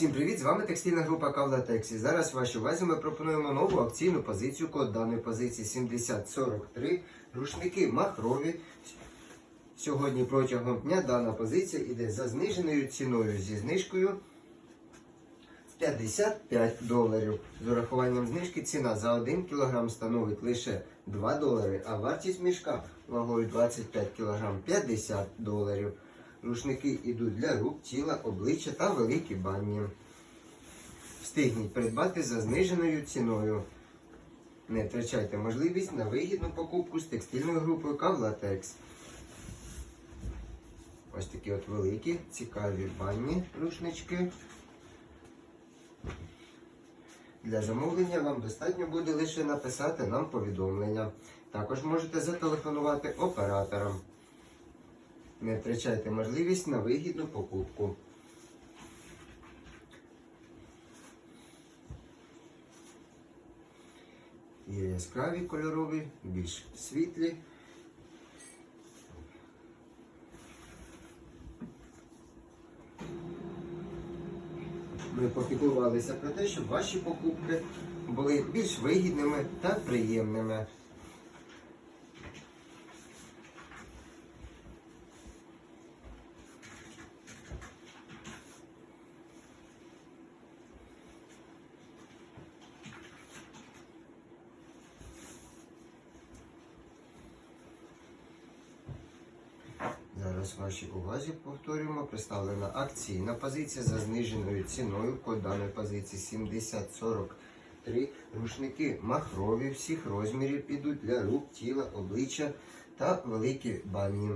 Всім привіт! З вами текстильна група Кавлатекс. І зараз вашій увазі ми пропонуємо нову акційну позицію. Код даної позиції 7043. Рушники махрові. Сьогодні протягом дня дана позиція йде за зниженою ціною зі знижкою 55 доларів. З урахуванням знижки ціна за 1 кг становить лише 2 долари, а вартість мішка вагою 25 кг 50 доларів. Рушники йдуть для рук, тіла, обличчя та великі бані. Встигніть придбати за зниженою ціною. Не втрачайте можливість на вигідну покупку з текстильною групою Кавлатекс. Ось такі от великі, цікаві банні рушнички. Для замовлення вам достатньо буде лише написати нам повідомлення. Також можете зателефонувати операторам. Не втрачайте можливість на вигідну покупку. Є яскраві кольорові, більш світлі. Ми попіклувалися про те, щоб ваші покупки були більш вигідними та приємними. Зараз вашій увазі повторюємо, представлена акційна позиція за зниженою ціною по даної позиції 7043. Рушники махрові всіх розмірів підуть для рук, тіла, обличчя та великі бані.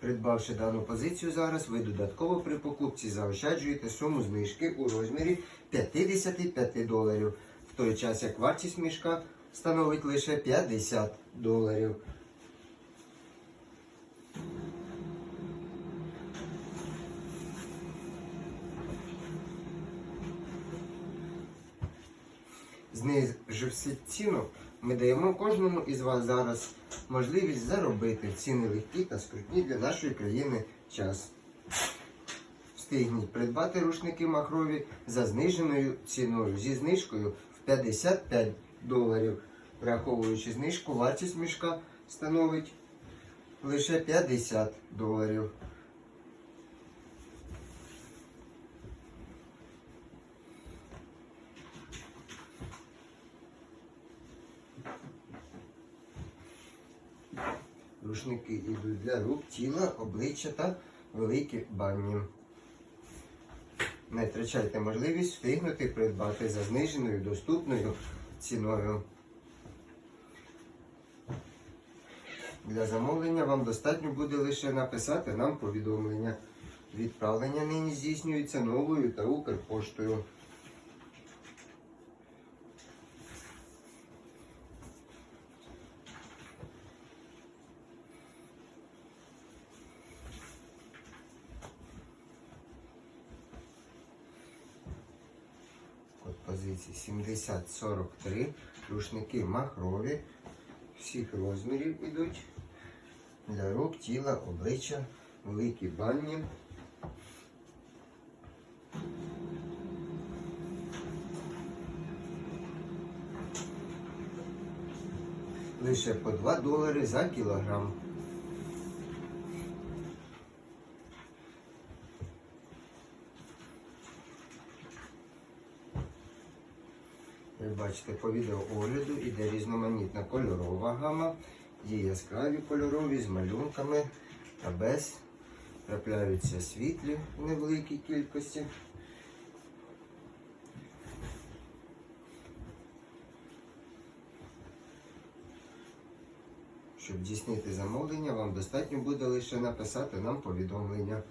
Придбавши дану позицію зараз, ви додатково при покупці заощаджуєте суму знижки у розмірі 55 доларів, в той час як вартість мішка становить лише 50 доларів. Зниживши ціну, ми даємо кожному із вас зараз можливість заробити ціни легкі та скрутні для нашої країни час. Встигніть придбати рушники махрові за зниженою ціною зі знижкою в 55 доларів. Враховуючи знижку, вартість мішка становить лише 50 доларів. Рушники йдуть для рук, тіла, обличчя та великі бані. Не втрачайте можливість встигнути придбати за зниженою доступною ціною. Для замовлення вам достатньо буде лише написати нам повідомлення. Відправлення нині здійснюється новою та Укрпоштою. Позиції 7043. Рушники махрові. Всіх розмірів ідуть. Для рук, тіла, обличчя, великі бані. Лише по 2 долари за кілограм. Ви бачите, по відеоогляду іде різноманітна кольорова гама. Є яскраві кольорові з малюнками та без. Трапляються світлі в невеликій кількості. Щоб здійснити замовлення, вам достатньо буде лише написати нам повідомлення.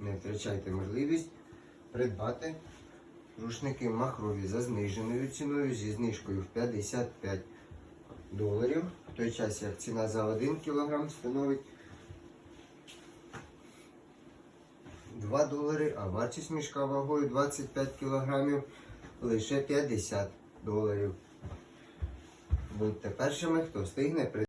Не втрачайте можливість придбати рушники махрові за зниженою ціною зі знижкою в 55 доларів. В той час, як ціна за 1 кг становить 2 долари, а вартість мішка вагою 25 кг лише 50 доларів. Будьте першими, хто встигне